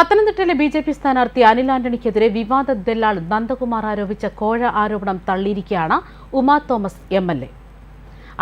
പത്തനംതിട്ടയിലെ B J P സ്ഥാനാർത്ഥി അനിൽ ആന്റണിക്കെതിരെ വിവാദ ദല്ലാൾ നന്ദകുമാർ ആരോപിച്ച കോഴ ആരോപണം തള്ളിയിരിക്കുകയാണ് Uma Thomas M L A.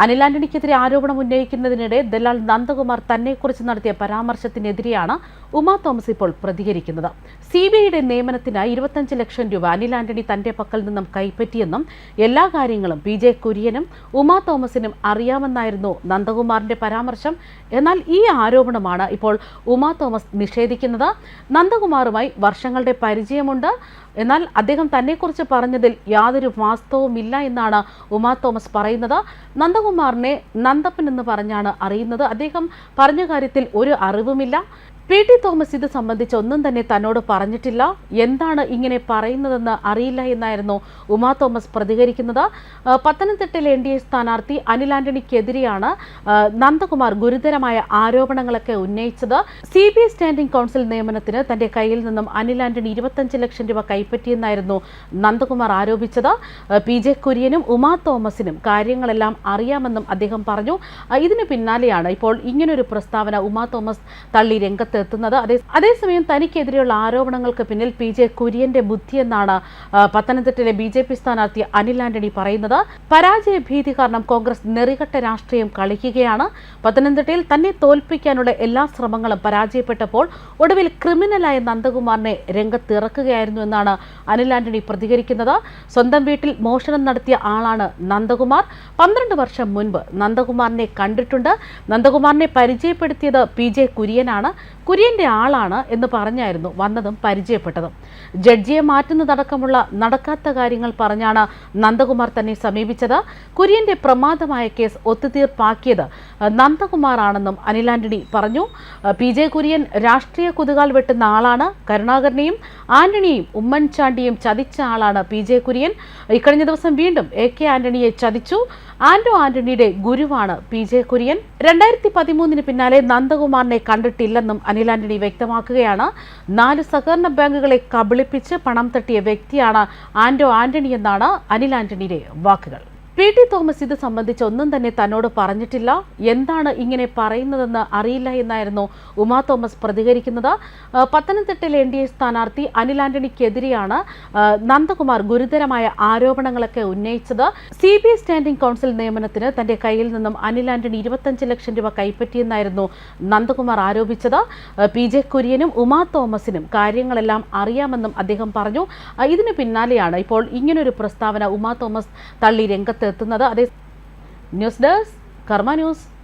Anil ആന്റണിക്കെതിരെ ആരോപണം ഉന്നയിക്കുന്നതിനിടെ ദലാൽ നന്ദകുമാർ തന്നെക്കുറിച്ച് നടത്തിയ പരാമർശത്തിനെതിരെയാണ് ഉമാ തോമസ് ഇപ്പോൾ പ്രതികരിക്കുന്നത്. സി ബി ഐയുടെ നിയമനത്തിനായി ഇരുപത്തഞ്ച് ലക്ഷം രൂപ അനിൽ ആന്റണി തന്റെ പക്കൽ നിന്നും കൈപ്പറ്റിയെന്നും എല്ലാ കാര്യങ്ങളും പി ജെ കുര്യനും ഉമാ തോമസിനും അറിയാമെന്നായിരുന്നു നന്ദകുമാറിന്റെ പരാമർശം. എന്നാൽ ഈ ആരോപണമാണ് ഇപ്പോൾ ഉമാ തോമസ് നിഷേധിക്കുന്നത്. നന്ദകുമാറുമായി വർഷങ്ങളുടെ പരിചയമുണ്ട്. എന്നാൽ അദ്ദേഹം തന്നെക്കുറിച്ച് പറഞ്ഞതിൽ യാതൊരു വാസ്തവുമില്ല എന്നാണ് ഉമാ തോമസ് പറയുന്നത്. നന്ദകുമാറിനെ നന്ദപ്പൻ എന്ന് പറഞ്ഞാണ് അറിയുന്നത്. അദ്ദേഹം പറഞ്ഞ കാര്യത്തിൽ ഒരു അറിവുമില്ല. പി ടി തോമസ് ഇത് സംബന്ധിച്ച് ഒന്നും തന്നെ തന്നോട് പറഞ്ഞിട്ടില്ല. എന്താണ് ഇങ്ങനെ പറയുന്നതെന്ന് അറിയില്ല എന്നായിരുന്നു ഉമാ തോമസ് പ്രതികരിക്കുന്നത്. പത്തനംതിട്ടയിലെ എൻ ഡി എ സ്ഥാനാർത്ഥി അനിൽ ആന്റണിക്കെതിരെയാണ് നന്ദകുമാർ ഗുരുതരമായ ആരോപണങ്ങളൊക്കെ ഉന്നയിച്ചത്. C B I standing counsel നിയമനത്തിന് തന്റെ കയ്യിൽ നിന്നും അനിൽ ആന്റണി ഇരുപത്തഞ്ച് ലക്ഷം രൂപ കൈപ്പറ്റിയെന്നായിരുന്നു നന്ദകുമാർ ആരോപിച്ചത്. പി ജെ കുര്യനും ഉമാ തോമസിനും കാര്യങ്ങളെല്ലാം അറിയാമെന്നും അദ്ദേഹം പറഞ്ഞു. ഇതിന് പിന്നാലെയാണ് ഇപ്പോൾ ഇങ്ങനൊരു പ്രസ്താവന ഉമാ തോമസ് തള്ളി രംഗത്ത് എത്തുന്നത് അതേ അതേസമയം തനിക്കെതിരെയുള്ള ആരോപണങ്ങൾക്ക് പിന്നിൽ പി ജെ കുര്യന്റെ ബുദ്ധിയെന്നാണ് പത്തനംതിട്ടയിലെ ബി ജെ പി സ്ഥാനാർത്ഥി അനിൽ ആന്റണി പറയുന്നത്. പരാജയ ഭീതി കാരണം കോൺഗ്രസ് നെറികെട്ട രാഷ്ട്രീയം കളിക്കുകയാണ്. പത്തനംതിട്ടയിൽ തന്നെ തോൽപ്പിക്കാനുള്ള എല്ലാ ശ്രമങ്ങളും പരാജയപ്പെട്ടപ്പോൾ ഒടുവിൽ ക്രിമിനലായ നന്ദകുമാറിനെ രംഗത്തിറക്കുകയായിരുന്നു എന്നാണ് അനിൽ ആന്റണി പ്രതികരിക്കുന്നത്. സ്വന്തം വീട്ടിൽ മോഷണം നടത്തിയ ആളാണ് നന്ദകുമാർ. പന്ത്രണ്ട് വർഷം മുൻപ് നന്ദകുമാറിനെ കണ്ടിട്ടുണ്ട്. നന്ദകുമാറിനെ പരിചയപ്പെടുത്തിയത് പി ജെ കുര്യനാണ്. കുര്യന്റെ ആളാണ് എന്ന് പറഞ്ഞായിരുന്നു വന്നതും പരിചയപ്പെട്ടതും. ജഡ്ജിയെ മാറ്റുന്നതടക്കമുള്ള നടക്കാത്ത കാര്യങ്ങൾ പറഞ്ഞാണ് നന്ദകുമാർ തന്നെ സമീപിച്ചത്. കുര്യന്റെ പ്രമാദമായ കേസ് ഒത്തുതീർപ്പാക്കിയത് നന്ദകുമാറാണെന്നും അനിൽ ആന്റണി പറഞ്ഞു. പി ജെ കുര്യൻ രാഷ്ട്രീയ കുതുകാൽ വെട്ടുന്ന ആളാണ് കരുണാകരനെയും ആന്റണിയെയും ഉമ്മൻചാണ്ടിയും ചതിച്ച ആളാണ് പി ജെ കുര്യൻ. ഇക്കഴിഞ്ഞ ദിവസം വീണ്ടും എ കെ ആന്റണിയെ ചതിച്ചു. ആന്റോ ആന്റണിയുടെ ഗുരുവാണ് പി ജെ കുര്യൻ. രണ്ടായിരത്തി പതിമൂന്നിന് പിന്നാലെ നന്ദകുമാറിനെ കണ്ടിട്ടില്ലെന്നും അനിൽ ആന്റണി വ്യക്തമാക്കുകയാണ്. നാല് സഹകരണ ബാങ്കുകളെ കബളിപ്പിച്ച് പണം തട്ടിയ വ്യക്തിയാണ് ആന്റോ ആന്റണി എന്നാണ് അനിൽ ആന്റണിയുടെ വാക്കുകൾ. പി ടി തോമസ് ഇത് സംബന്ധിച്ച് ഒന്നും തന്നെ തന്നോട് പറഞ്ഞിട്ടില്ല. എന്താണ് ഇങ്ങനെ പറയുന്നതെന്ന് അറിയില്ല എന്നായിരുന്നു ഉമാ തോമസ് പ്രതികരിക്കുന്നത്. പത്തനംതിട്ടയിൽ എൻ ഡി എ സ്ഥാനാർത്ഥി അനിൽ ആന്റണിക്കെതിരെയാണ് നന്ദകുമാർ ഗുരുതരമായ ആരോപണങ്ങളൊക്കെ ഉന്നയിച്ചത്. C B I standing counsel നിയമനത്തിന് തന്റെ കയ്യിൽ നിന്നും അനിൽ ആന്റണി ഇരുപത്തഞ്ച് ലക്ഷം രൂപ കൈപ്പറ്റിയെന്നായിരുന്നു നന്ദകുമാർ ആരോപിച്ചത്. പി ജെ കുര്യനും ഉമാ തോമസിനും കാര്യങ്ങളെല്ലാം അറിയാമെന്നും അദ്ദേഹം പറഞ്ഞു. ഇതിന് പിന്നാലെയാണ് ഇപ്പോൾ ഇങ്ങനൊരു പ്രസ്താവന ഉമാ തോമസ് തള്ളി രംഗത്ത് എത്തുന്നത്. അതേ. News desk Karma news.